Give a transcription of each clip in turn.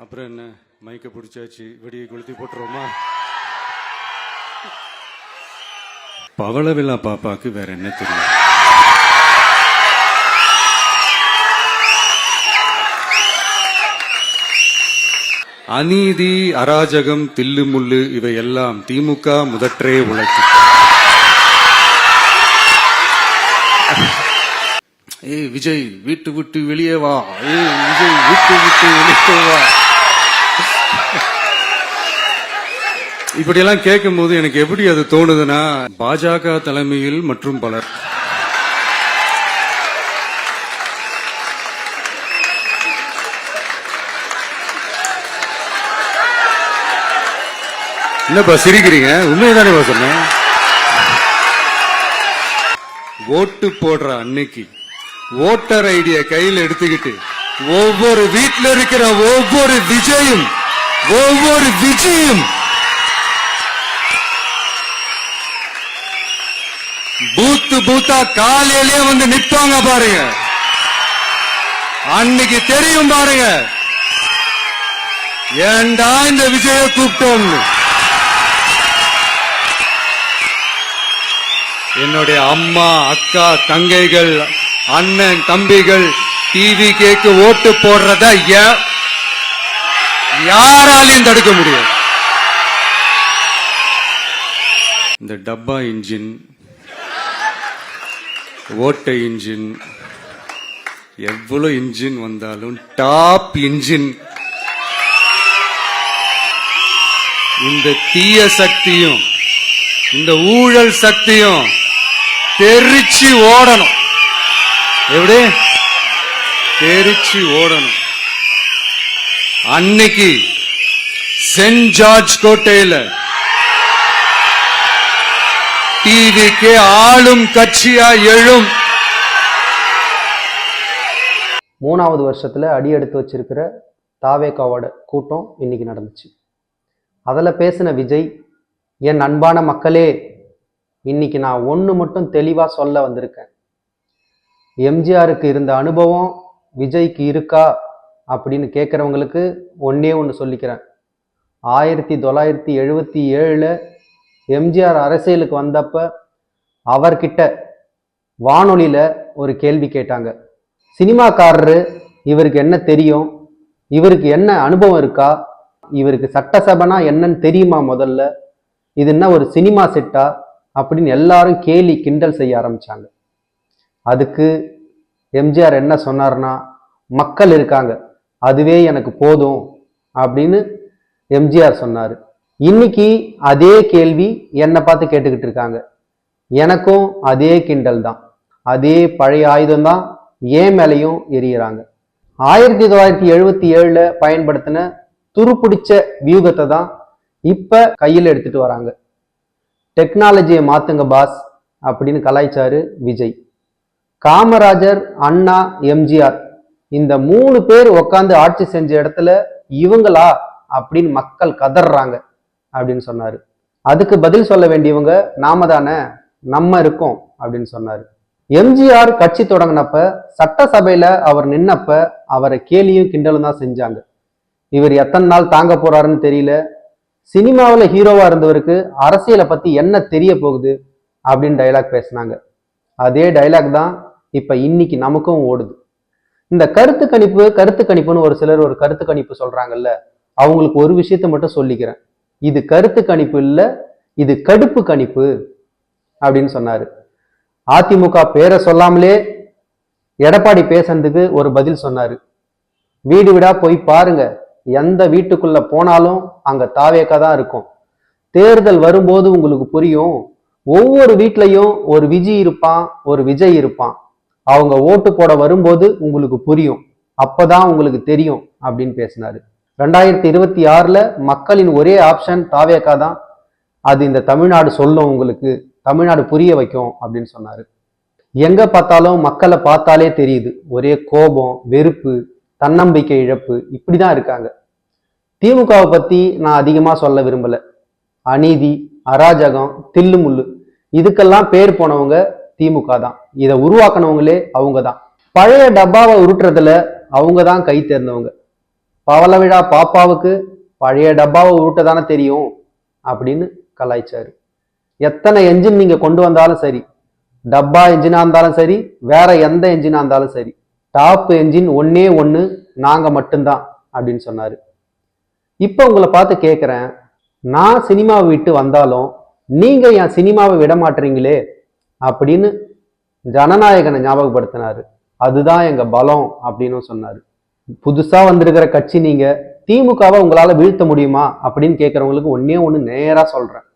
அப்புறம் என்ன? மைக்கை பிடிச்சாச்சு. வெடியை கொளுத்தி போட்டுருவோமா? பவளவிழா பாப்பாக்கு வேற என்ன தெரியும்? அநீதி அராஜகம் தில்லுமுள்ளு இவையெல்லாம் திமுக முதற்றே உழைக்கும். ஏய் விஜய் வீட்டு விட்டு வெளியே வா. ஏய் விஜய் வீட்டு விட்டு வெளியே வா. இப்படியெல்லாம் கேட்கும் போது எனக்கு எப்படி அது தோணுதுன்னா பாஜக தலைமையில் மற்றும் பலர். என்னப்பா சிரிக்கிறீங்க? உண்மையதானே சொன்னேன்? ஓட்டு போடுற அன்னைக்கு ஓட்டர் ஐடிய கையில் எடுத்துக்கிட்டு ஒவ்வொரு வீட்டில் இருக்கிற ஒவ்வொரு விஜயும் ஒவ்வொரு விஜயும் பூத்து பூத்தா காலையிலேயே வந்து நிற்பாங்க பாருங்க. அன்னைக்கு தெரியும் பாருங்க. ஏண்டா இந்த விஜய கூப்பிட்டோம் என்னுடைய அம்மா அக்கா தங்கைகள் அண்ணன் தம்பிகள் டிவி கேக்கு ஓட்டு போடுறத யாராலையும் தடுக்க முடியும். இந்த டப்பா இன்ஜின் ஓட்டை இன்ஜின். எவ்வளவு இன்ஜின் வந்தாலும் டாப் இன்ஜின். இந்த தீய சக்தியும் இந்த ஊழல் சக்தியும் தெரிச்சு ஓடணும். எப்படி? தெரிச்சு ஓடணும். அன்னைக்கு சென்ட் ஜார்ஜ் கோட்டையில டிவிக்கு ஆளும் கட்சியா எழும். மூணாவது வருஷத்தில் அடி எடுத்து வச்சிருக்கிற தாவேகாவோட கூட்டம் இன்னைக்கு நடந்துச்சு. அதில் பேசின விஜய் என் அன்பான மக்களே இன்னைக்கு நான் ஒன்று மட்டும் தெளிவாக சொல்ல வந்திருக்கேன். எம்ஜிஆருக்கு இருந்த அனுபவம் விஜய்க்கு இருக்கா? அப்படின்னு கேட்குறவங்களுக்கு ஒன்றே ஒன்று சொல்லிக்கிறேன். ஆயிரத்தி தொள்ளாயிரத்தி எழுபத்தி ஏழில் எம்ஜிஆர் அரசியலுக்கு வந்தப்ப அவர்கிட்ட வானொலியில் ஒரு கேள்வி கேட்டாங்க. சினிமாக்காரரு இவருக்கு என்ன தெரியும்? இவருக்கு என்ன அனுபவம் இருக்கா? இவருக்கு சட்டசபைனா என்னன்னு தெரியுமா முதல்ல? இது என்ன ஒரு சினிமா செட்டா? அப்படின்னு எல்லாரும் கேலி கிண்டல் செய்ய ஆரம்பிச்சாங்க. அதுக்கு எம்ஜிஆர் என்ன சொன்னார்னா மக்கள் இருக்காங்க அதுவே எனக்கு போதும் அப்படின்னு எம்ஜிஆர் சொன்னார். இன்னைக்கு அதே கேள்வி என்னை பார்த்து கேட்டுக்கிட்டு இருக்காங்க. எனக்கும் அதே கிண்டல் தான். அதே பழைய ஆயுதம் தான் ஏன் மேலையும் எரியிறாங்க. ஆயிரத்தி தொள்ளாயிரத்தி எழுபத்தி ஏழுல பயன்படுத்தின துருப்பிடிச்ச வியூகத்தை தான் இப்ப கையில் எடுத்துட்டு வராங்க. டெக்னாலஜியை மாத்துங்க பாஸ் அப்படின்னு கலாய்ச்சாரு விஜய். காமராஜர் அண்ணா எம்ஜிஆர் இந்த மூணு பேர் உட்காந்து ஆட்சி செஞ்ச இடத்துல இவங்களா அப்படின்னு மக்கள் கதறாங்க அப்படின்னு சொன்னார். அதுக்கு பதில் சொல்ல வேண்டியவங்க நாம தானே நம்ம இருக்கோம் அப்படின்னு சொன்னார். எம்ஜிஆர் கட்சி தொடங்கினப்ப சட்டசபையில அவர் நின்னப்ப அவரை கேலியும் கிண்டலும் தான் செஞ்சாங்க. இவர் எத்தனை நாள் தாங்க போறாருன்னு தெரியல. சினிமாவில் ஹீரோவா இருந்தவருக்கு அரசியலை பத்தி என்ன தெரிய போகுது அப்படின்னு டைலாக் பேசினாங்க. அதே டைலாக் தான் இப்ப இன்னைக்கு நமக்கும் ஓடுது. இந்த கருத்து கணிப்பு கருத்து கணிப்புன்னு ஒரு சிலர் ஒரு கருத்து கணிப்பு சொல்றாங்கல்ல அவங்களுக்கு ஒரு விஷயத்த மட்டும் சொல்லிக்கிறேன். இது கருத்து கணிப்பு இல்லை இது கடுப்பு கணிப்பு அப்படின்னு சொன்னார். அதிமுக பேரை சொல்லாமலே எடப்பாடி பேசுனதுக்கு ஒரு பதில் சொன்னார். வீடு வீடா போய் பாருங்க எந்த வீட்டுக்குள்ள போனாலும் அங்க தாவேக்கா தான் இருக்கும். தேர்தல் வரும்போது உங்களுக்கு புரியும் ஒவ்வொரு வீட்லையும் ஒரு விஜய் இருப்பான் ஒரு விஜய் இருப்பான். அவங்க ஓட்டு போட வரும்போது உங்களுக்கு புரியும். அப்பதான் உங்களுக்கு தெரியும் அப்படின்னு பேசினாரு. ரெண்டாயிரத்தி இருபத்தி ஆறில் மக்களின் ஒரே ஆப்ஷன் தாவேக்கா தான். அது இந்த தமிழ்நாடு சொல்லும் உங்களுக்கு தமிழ்நாடு புரிய வைக்கும் அப்படின்னு சொன்னார். எங்கே பார்த்தாலும் மக்களை பார்த்தாலே தெரியுது ஒரே கோபம் வெறுப்பு தன்னம்பிக்கை இழப்பு இப்படி தான் இருக்காங்க. திமுகவை பற்றி நான் அதிகமாக சொல்ல விரும்பலை. அநீதி அராஜகம் தில்லுமுள்ளு இதுக்கெல்லாம் பேர் போனவங்க திமுக தான். இதை உருவாக்குனவங்களே அவங்க தான் பழைய டப்பாவை உருட்டுறதுல அவங்க தான் கை தேர்ந்தவங்க. பவள விழா பாப்பாவுக்கு பழைய டப்பாவை உருட்ட தானே தெரியும் அப்படின்னு கலாய்ச்சாரு. எத்தனை என்ஜின் நீங்க கொண்டு வந்தாலும் சரி டப்பா என்ஜினா இருந்தாலும் சரி வேற எந்த என்ஜினா இருந்தாலும் சரி டாப் என்ஜின் ஒன்னே ஒன்று நாங்க மட்டும்தான் அப்படின்னு சொன்னாரு. இப்போ உங்களை பார்த்து கேட்குறேன் நான் சினிமாவை விட்டு வந்தாலும் நீங்க என் சினிமாவை விட மாட்டீங்களே அப்படின்னு ஜனநாயகனை ஞாபகப்படுத்தினாரு. அதுதான் எங்க பலம் அப்படின்னு சொன்னாரு. புதுசாக வந்திருக்கிற கட்சி நீங்க திமுகவை உங்களால் வீழ்த்த முடியுமா அப்படின்னு கேட்குறவங்களுக்கு ஒன்றே ஒன்று நேராக சொல்கிறேன்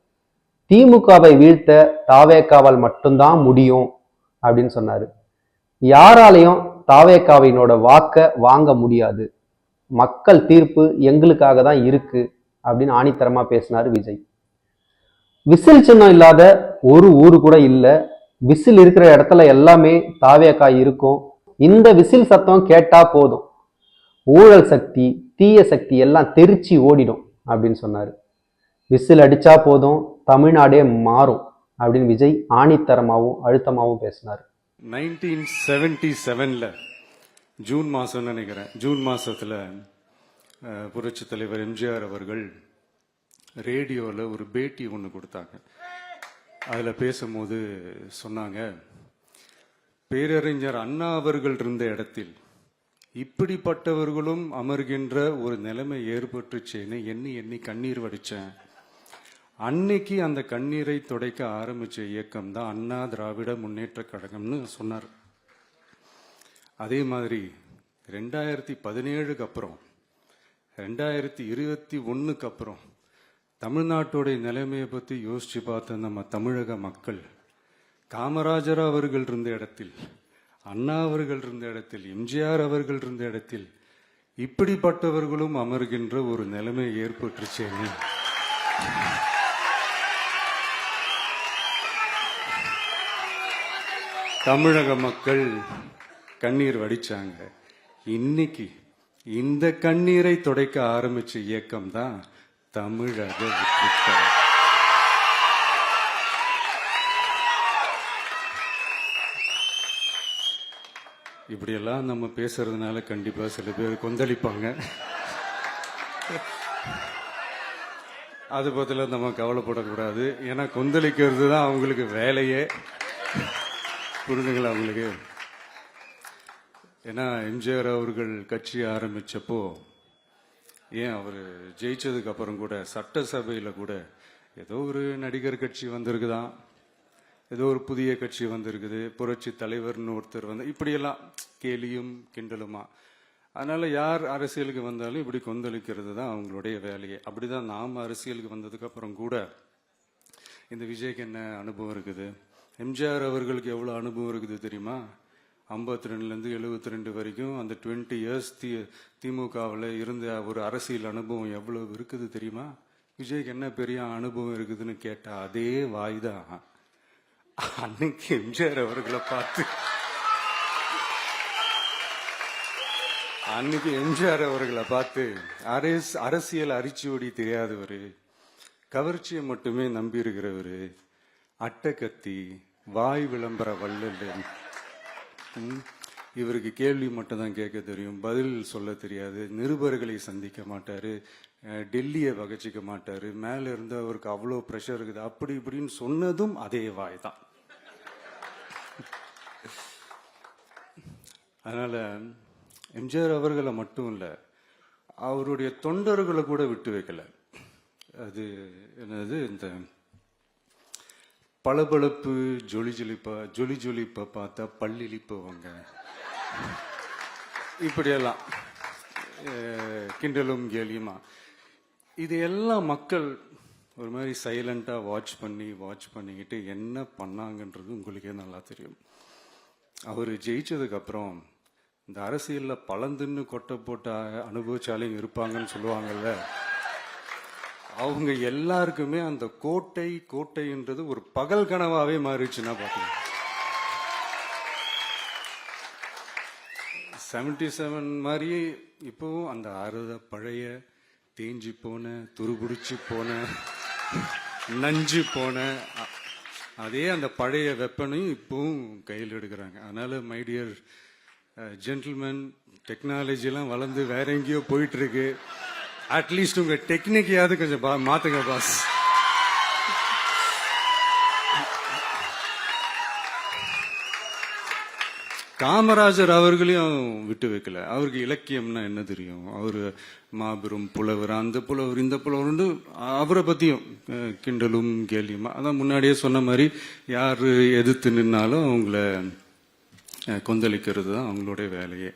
திமுகவை வீழ்த்த தாவேக்காவால் மட்டும்தான் முடியும் அப்படின்னு சொன்னார். யாராலையும் தாவேக்காவினோட வாக்கை வாங்க முடியாது. மக்கள் தீர்ப்பு எங்களுக்காக தான் இருக்கு அப்படின்னு ஆணித்தரமாக பேசினார் விஜய். விசில் சின்னம் இல்லாத ஒரு ஊர் கூட இல்லை. விசில் இருக்கிற இடத்துல எல்லாமே தாவேக்கா இருக்கும். இந்த விசில் சத்தம் கேட்டா போதும். ஊழல் சக்தி தீய சக்தி எல்லாம் தெரிச்சு ஓடிடும் அப்படின்னு சொன்னார். விசில் அடித்தா போதும் தமிழ்நாடே மாறும் அப்படின்னு விஜய் ஆணித்தரமாகவும் அழுத்தமாகவும் பேசினார். நைன்டீன் செவன்டி செவனில் ஜூன் மாதம்னு நினைக்கிறேன். ஜூன் மாதத்தில் புரட்சி தலைவர் எம்ஜிஆர் அவர்கள் ரேடியோவில் ஒரு பேட்டி ஒன்று கொடுத்தாங்க. அதில் பேசும்போது சொன்னாங்க பேரறிஞர் அண்ணா அவர்கள் இருந்த இடத்தில் இப்படிப்பட்டவர்களும் அமர்கின்ற ஒரு நிலைமை ஏற்பட்டுச்சேன்னு எண்ணி எண்ணி கண்ணீர் வடிச்சேன். அன்னைக்கு அந்த கண்ணீரை துடைக்க ஆரம்பிச்ச இயக்கம் தான் அண்ணா திராவிட முன்னேற்ற கழகம்னு சொன்னார். அதே மாதிரி ரெண்டாயிரத்தி பதினேழுக்கு அப்புறம் ரெண்டாயிரத்தி இருபத்தி ஒன்றுக்கு அப்புறம் தமிழ்நாட்டுடைய நிலைமையை பற்றி யோசிச்சு பார்த்த நம்ம தமிழக மக்கள் காமராஜர் அவர்கள் இருந்த இடத்தில் அண்ணா அவர்கள் இருந்த இடத்தில் எம்ஜிஆர் அவர்கள் இருந்த இடத்தில் இப்படிப்பட்டவர்களும் அமர்கின்ற ஒரு நிலைமை ஏற்பட்டுச்சேன்னு தமிழக மக்கள் கண்ணீர் வடிச்சாங்க. இன்னைக்கு இந்த கண்ணீரை துடைக்க ஆரம்பிச்ச இயக்கம் தான் தமிழக இப்படியெல்லாம் நம்ம பேசுறதுனால கண்டிப்பா சில பேர் கொந்தளிப்பாங்க. அது பத்தில நம்ம கவலைப்படக்கூடாது. ஏன்னா கொந்தளிக்கிறது தான் அவங்களுக்கு வேலையே. புரிஞ்சுங்களா அவங்களுக்கு ஏன்னா எம்ஜிஆர் அவர்கள் கட்சி ஆரம்பிச்சப்போ ஏன் அவர் ஜெயிச்சதுக்கு அப்புறம் கூட சட்டசபையில கூட ஏதோ ஒரு நடிகர் கட்சி வந்திருக்குதான். ஏதோ ஒரு புதிய கட்சி வந்திருக்குது புரட்சி தலைவர்னு ஒருத்தர் வந்து இப்படியெல்லாம் கேலியும் கிண்டலுமா? அதனால யார் அரசியலுக்கு வந்தாலும் இப்படி கொந்தளிக்கிறது தான் அவங்களுடைய வேலையை. அப்படிதான் நாம் அரசியலுக்கு வந்ததுக்கப்புறம் கூட இந்த விஜய்க்கு என்ன அனுபவம் இருக்குது? எம்ஜிஆர் அவர்களுக்கு எவ்வளோ அனுபவம் இருக்குது தெரியுமா? ஐம்பத்தி ரெண்டுலேருந்து எழுபத்தி ரெண்டு வரைக்கும் அந்த டுவெண்ட்டி இயர்ஸ் தி திமுகவில் இருந்த ஒரு அரசியல் அனுபவம் எவ்வளவு இருக்குது தெரியுமா? விஜய்க்கு என்ன பெரிய அனுபவம் இருக்குதுன்னு கேட்டால் அதே வாய் தான். அன்னைக்கு எம்ஜிஆர் அவர்களை பார்த்து அன்னைக்கு எம்ஜிஆர் அவர்களை பார்த்து அரசு அரசியல் அரிச்சுவடி தெரியாதவர் கவர்ச்சியை மட்டுமே நம்பி இருக்கிறவரு அட்டக்கத்தி வாய் விளம்பர வள்ளல் இவருக்கு கேள்வி மட்டும்தான் கேட்க தெரியும் பதில் சொல்ல தெரியாது நிருபர்களை சந்திக்க மாட்டார் டெல்லியை வகச்சிக்க மாட்டார் மேலே இருந்து அவருக்கு அவ்வளோ ப்ரெஷர் இருக்குது அப்படி இப்படின்னு சொன்னதும் அதே வாய் தான் அதனால் எம்ஜிஆர் அவர்களை மட்டும் இல்லை அவருடைய தொண்டர்களை கூட விட்டு வைக்கலை. அது என்னது இந்த பளபளப்பு ஜொலி ஜொலிப்பா ஜொலி ஜொலிப்பா பார்த்தா பல்லிழிப்பவங்க இப்படியெல்லாம். கிண்டலும் கேலியுமா. இது எல்லாம் மக்கள் ஒரு மாதிரி சைலண்ட்டாக வாட்ச் பண்ணி வாட்ச் பண்ணிக்கிட்டு என்ன பண்ணாங்கன்றது உங்களுக்கே நல்லா தெரியும். அவர் ஜெயிச்சதுக்கப்புறம் இந்த அரசியல்ல பழந்துன்னு கொட்டை போட்ட அனுபவிச்சாலையும் இருப்பாங்கன்னு சொல்லுவாங்கல்ல. அவங்க எல்லாருக்குமே அந்த கோட்டை கோட்டைன்றது ஒரு பகல் கனவாவே மாறிடுச்சுன்னா பாத்தீங்க செவன்டி செவன் மாதிரியே இப்போவும் அந்த அறுத பழைய தேஞ்சி போன துருபிடிச்சு போன நஞ்சு போன அதே அந்த பழைய வெப்பனையும் இப்பவும் கையில் எடுக்கிறாங்க. அதனால மைடியர் ஜென்டில்மேன் டெக்னாலஜிலாம் வளர்ந்து வேற எங்கேயோ போயிட்டு இருக்கு அட்லீஸ்ட் உங்க டெக்னிக்கையாவது கொஞ்சம் பா- மாத்துங்க பாஸ் காமராஜர் அவர்களையும் விட்டு வைக்கல. அவருக்கு இலக்கியம்னா என்ன தெரியும்? அவர் மாபெரும் புலவர் அந்த புலவர் இந்த புலவர்னு அவரை பத்தியும் கிண்டலும் கேலியுமா அதான் முன்னாடியே சொன்ன மாதிரி யார் எதிர்த்து நின்னாலும் அவங்கள கொந்தளிக்கிறது தான் அவங்களுடைய வேலையே.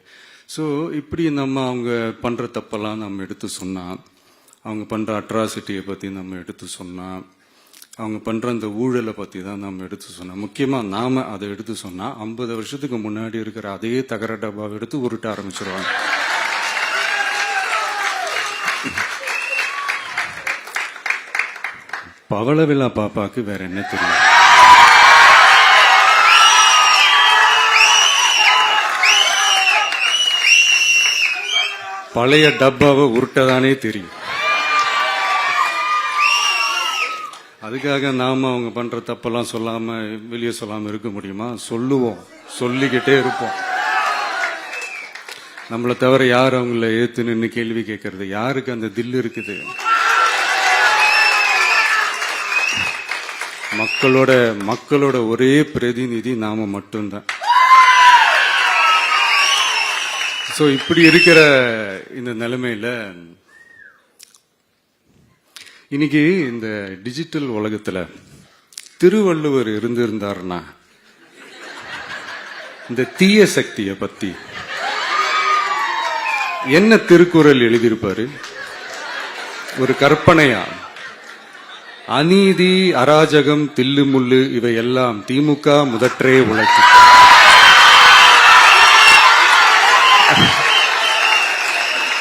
ஸோ இப்படி நம்ம அவங்க பண்ணுற தப்பெல்லாம் நம்ம எடுத்து சொன்னால் அவங்க பண்ணுற அட்ராசிட்டியை பற்றி நம்ம எடுத்து சொன்னால் அவங்க பண்ணுற அந்த ஊழலை பற்றி தான் நம்ம எடுத்து சொன்னோம் முக்கியமாக நாம் அதை எடுத்து சொன்னால் ஐம்பது வருஷத்துக்கு முன்னாடி இருக்கிற அதே தகர டப்பாவை எடுத்து உருட்ட ஆரம்பிச்சிருவாங்க. பவளவிழா பாப்பாக்கு வேற என்ன தெரியும்? பழைய டப்பாவை உருட்டதானே தெரியும். அதுக்காக நாம அவங்க பண்ற தப்பெல்லாம் சொல்லாம வெளியே சொல்லாம இருக்க முடியுமா? சொல்லுவோம். சொல்லிக்கிட்டே இருப்போம். நம்மளை தவிர யார் அவங்கள ஏத்து நின்று கேள்வி கேட்கறது? யாருக்கு அந்த தில் இருக்குது? மக்களோட மக்களோட ஒரே பிரதிநிதி நாம மட்டும்தான். ஸோ இப்படி இருக்கிற இந்த நிலைமையில இன்னைக்கு இந்த டிஜிட்டல் உலகத்துல திருவள்ளுவர் இருந்திருந்தாருன்னா இந்த தீய சக்தியை பற்றி என்ன திருக்குறள் எழுதியிருப்பாரு? ஒரு கற்பனையா? அநீதி அராஜகம் தில்லுமுள்ளு இவையெல்லாம் திமுக முதற்றே உழைக்கும்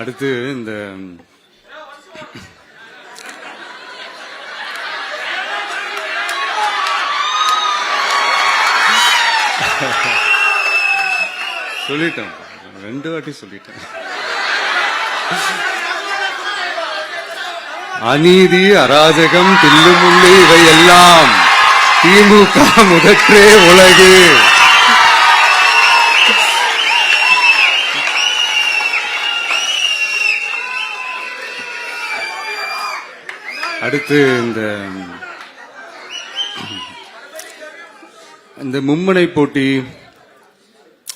அடுத்து இந்த சொல்லிட்டேன். ரெண்டு வாட்டி சொல்லிட்டேன். அநீதி அராஜகம் தில்லுமுள்ளு இவையெல்லாம் திமுக முதற்றே உலகு. அடுத்து இந்த இந்த மும்முனை போட்டி.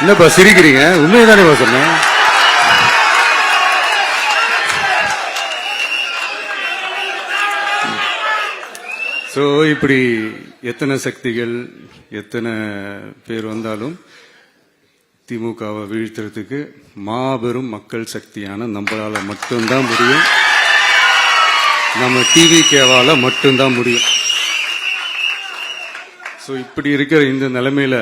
என்னப்பா சிரிக்கிறீங்க? உண்மைதானே சொன்னேன்? ஸோ இப்படி எத்தனை சக்திகள் எத்தனை பேர் வந்தாலும் திமுகவை வீழ்த்துறதுக்கு மாபெரும் மக்கள் சக்தியான நம்மளால மட்டும்தான் முடியும். நம்ம டிவி கேவால மட்டும்தான் முடியும். ஸோ இப்படி இருக்கிற இந்த நிலைமையில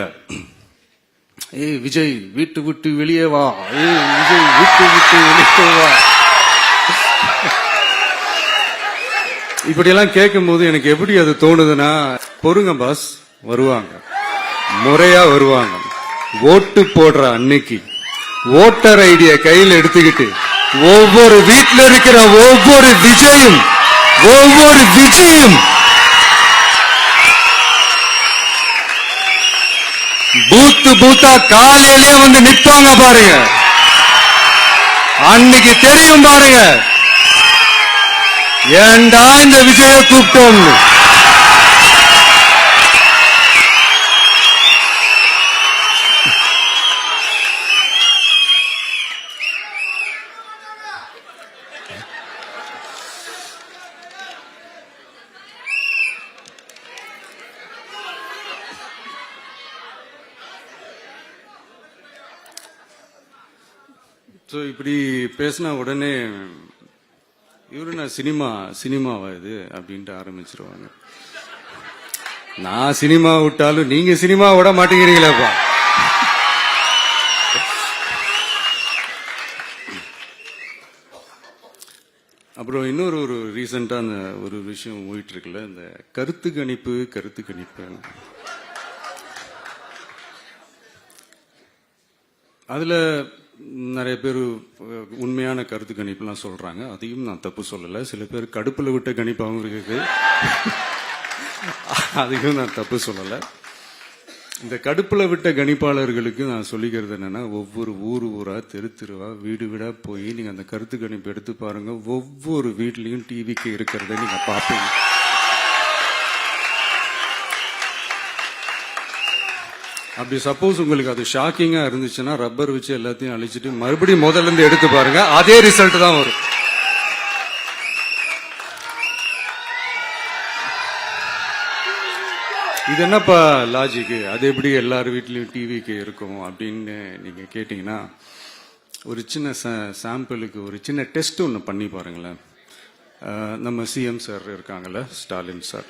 ஏய் விஜய் வீட்டு விட்டு வெளியே வா. ஏய் விஜய் வீட்டு விட்டு வெளியே வா. இப்படியெல்லாம் கேட்கும்போது எனக்கு எப்படி அது தோணுதுன்னா பொறுங்க பாஸ் வருவாங்க. முறையா வருவாங்க. ஓட்டு போடுற அன்னைக்கு ஓட்டர் ஐடிய கையில் எடுத்துக்கிட்டு ஒவ்வொரு வீட்டில் இருக்கிற ஒவ்வொரு விஜயும் ஒவ்வொரு விஜயும் பூத்து பூத்தா காலையிலே வந்து நிப்பாங்க பாருங்க. அன்னைக்கு தெரியும் பாருங்க. ஏண்டா இந்த விஜய கூப்பிட்டோம்னு? ஸோ இப்படி பேசினா உடனே இவரு நான் சினிமா சினிமாவா இது? அப்படின்ட்டு ஆரம்பிச்சிருவாங்க. நான் சினிமா விட்டாலும் நீங்க சினிமா விட மாட்டேங்கிறீங்களேப்பா. அப்புறம் இன்னொரு ஒரு ரீசெண்டா அந்த ஒரு விஷயம் போயிட்டு இருக்குல்ல இந்த கருத்து கணிப்பு கருத்து கணிப்பு. அதுல நிறைய பேர் உண்மையான கருத்து கணிப்புலாம் சொல்றாங்க. அதையும் நான் தப்பு சொல்லல. சில பேர் கடுப்புல விட்ட கணிப்பாகவும் இருக்குது. அதையும் நான் தப்பு சொல்லல. இந்த கடுப்புல விட்ட கணிப்பாளர்களுக்கு நான் சொல்லிக்கிறது என்னன்னா ஒவ்வொரு ஊர் ஊரா தெரு தெருவா வீடு வீடா போய் நீங்க அந்த கருத்து கணிப்பு எடுத்து பாருங்க. ஒவ்வொரு வீட்லயும் டிவிக்கு இருக்கிறத நீங்க பார்ப்பீங்க. அப்படி சப்போஸ் உங்களுக்கு அது ஷாக்கிங்கா இருந்துச்சுன்னா ரப்பர் வச்சு எல்லாத்தையும் அழிச்சிட்டு மறுபடியும் முதல்ல இருந்து எடுத்து பாருங்க அதே ரிசல்ட் தான் வரும். இது என்னப்பா லாஜிக்கு அது எப்படி எல்லார் வீட்லேயும் டிவிக்கு இருக்கும் அப்படின்னு நீங்கள் கேட்டிங்கன்னா ஒரு சின்ன சாம்பிளுக்கு ஒரு சின்ன டெஸ்ட் ஒன்று பண்ணி பாருங்களேன். நம்ம சிஎம் சார் இருக்காங்கல்ல ஸ்டாலின் சார்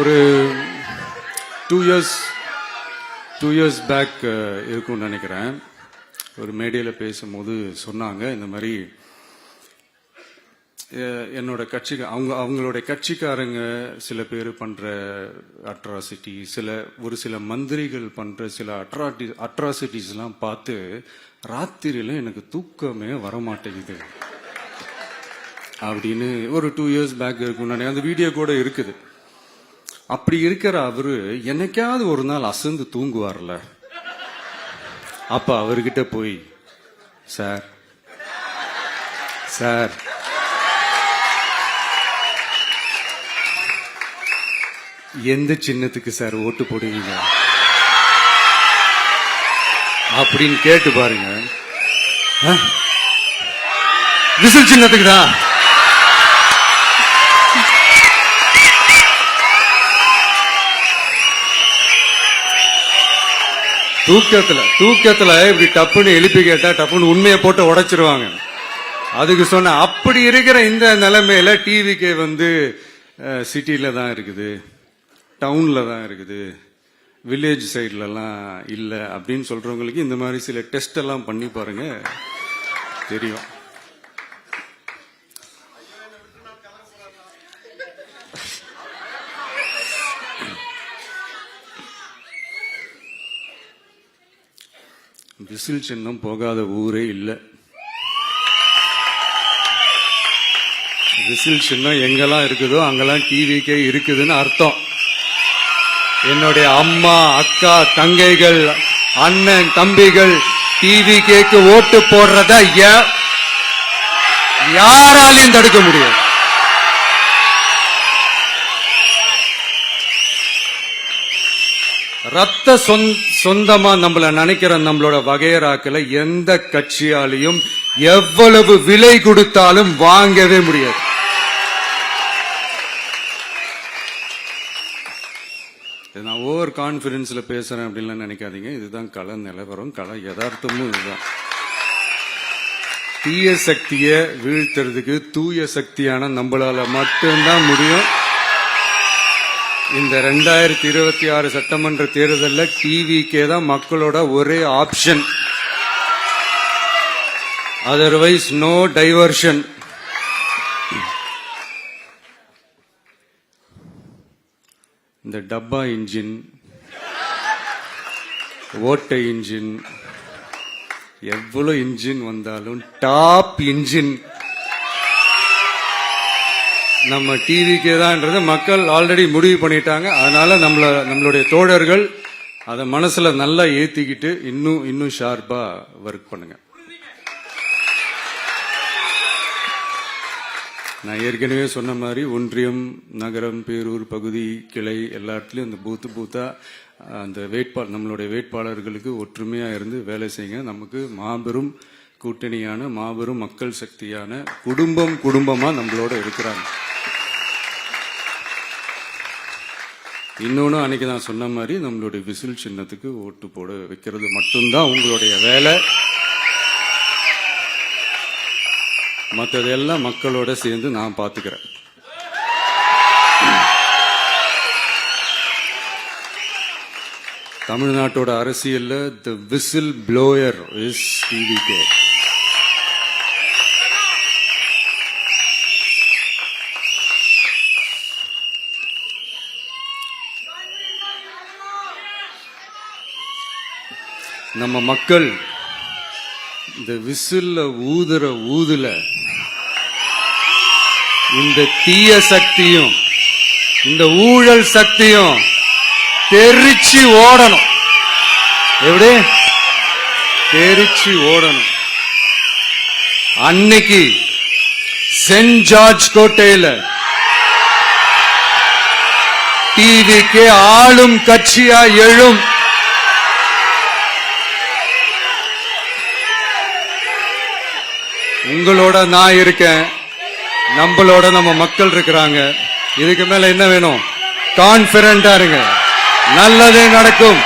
ஒரு two years two years back இருக்கும்னு நினைக்கிறேன். ஒரு மேடையில் பேசும்போது சொன்னாங்க இந்த மாதிரி என்னோட கட்சி அவங்க அவங்களுடைய கட்சிக்காரங்க சில பேர் பண்ற அட்ராசிட்டி சில ஒரு சில மந்திரிகள் பண்ற சில அட்ராட்டி அட்ராசிட்டிஸ்லாம் பார்த்து ராத்திரியில எனக்கு தூக்கமே வர மாட்டேங்குது அப்படின்னு ஒரு டூ இயர்ஸ் பேக் இருக்கும் நினைக்கிறேன். அந்த வீடியோ கூட இருக்குது. அப்படி இருக்கிற அவரு என்னைக்காவது ஒரு நாள் அசந்து தூங்குவார்ல. அப்ப அவர்கிட்ட போய் சார் சார் எந்த சின்னத்துக்கு சார் ஓட்டு போடுவீங்க? அப்படின்னு கேட்டு பாருங்க. ஆ? விசில் சின்னத்துக்கு தான். தூக்கத்துல தூக்கத்துல இப்படி டப்புன்னு எழுப்பி கேட்டா டப்புன்னு உண்மையை போட்டு உடைச்சிருவாங்க. அதுக்கு சொன்ன அப்படி இருக்கிற இந்த நிலைமையில டிவிக்கு வந்து சிட்டியில தான் இருக்குது. டவுன்ல தான் இருக்குது. வில்லேஜ் சைட்லலாம் இல்லை அப்படின்னு சொல்றவங்களுக்கு இந்த மாதிரி சில டெஸ்ட் எல்லாம் பண்ணி பாருங்க. தெரியும். விசில் சின்னம் போகாத ஊரே இல்லை. விசில் சின்னம் எங்கெல்லாம் இருக்குதோ அங்கெல்லாம் டிவிக்கே இருக்குதுன்னு அர்த்தம். என்னுடைய அம்மா அக்கா தங்கைகள் அண்ணன் தம்பிகள் டிவி கேக்கு ஓட்டு போடுறத யா- யாராலையும் தடுக்க முடியும் ரத்த சொந்த சொந்தமா நம்மள நினைக்கிற நம்மளோட வகையராக்களை எந்த கட்சியாலையும் எவ்வளவு விலை கொடுத்தாலும் வாங்கவே முடியாது. நான் ஓவர் கான்பிடன்ஸ்ல பேசுறேன் அப்படின்லாம் நினைக்காதீங்க. இதுதான் கள நிலவரம் கள யதார்த்தமும் இதுதான். தீய சக்தியை வீழ்த்துறதுக்கு தூய சக்தியான நம்மளால மட்டும்தான் முடியும். இந்த ரெண்டாயிரத்தி இருபத்தி ஆறு சட்டமன்ற தேர்தலில் டிவிக்கே தான் மக்களோட ஒரே ஆப்ஷன் அதர்வைஸ் நோ டைவர்ஷன் இந்த டப்பா இன்ஜின் ஓட்டை இன்ஜின் எவ்வளோ இன்ஜின் வந்தாலும் டாப் இன்ஜின் நம்ம டிவிக்கே தான்ன்றது மக்கள் ஆல்ரெடி முடிவு பண்ணிட்டாங்க. அதனால நம்மள நம்மளுடைய தோழர்கள் அதை மனசுல நல்லா ஏத்திக்கிட்டு இன்னும் இன்னும் ஷார்ப்பா ஒர்க் பண்ணுங்க. நான் ஏற்கனவே சொன்ன மாதிரி ஒன்றியம் நகரம் பேரூர் பகுதி கிளை எல்லா இடத்துலையும் அந்த பூத்து பூத்தா அந்த வேட்பாளர் நம்மளுடைய வேட்பாளர்களுக்கு ஒற்றுமையா இருந்து வேலை செய்யுங்க. நமக்கு மாபெரும் கூட்டணியான மாபெரும் மக்கள் சக்தியான குடும்பம் குடும்பமா நம்மளோட இருக்கிறாங்க. இன்னொன்று அன்னைக்கு நான் சொன்ன மாதிரி நம்மளுடைய விசில் சின்னத்துக்கு ஓட்டு போட வைக்கிறது மட்டும்தான் உங்களுடைய வேலை. மற்றதெல்லாம் மக்களோட சேர்ந்து நான் பார்த்துக்கிறேன் தமிழ்நாட்டோட அரசியல்ல the whistle blower is TVK நம்ம மக்கள் இந்த விசில்ல ஊதுற ஊதுல இந்த தீய சக்தியும் இந்த ஊழல் சக்தியும் தெரிச்சு ஓடணும். எப்படி? தெரிச்சு ஓடணும். அன்னைக்கு சென்ட் ஜார்ஜ் கோட்டையில டிவிக்கு ஆளும் கட்சியா எழும் உங்களோட நான் இருக்கேன். நம்மளோட நம்ம மக்கள் இருக்கிறாங்க. இதுக்கு மேல என்ன வேணும்? கான்பிடண்டா இருங்க. நல்லதே நடக்கும்.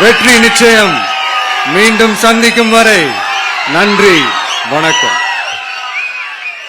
வெற்றி நிச்சயம். மீண்டும் சந்திக்கும் வரை நன்றி வணக்கம்.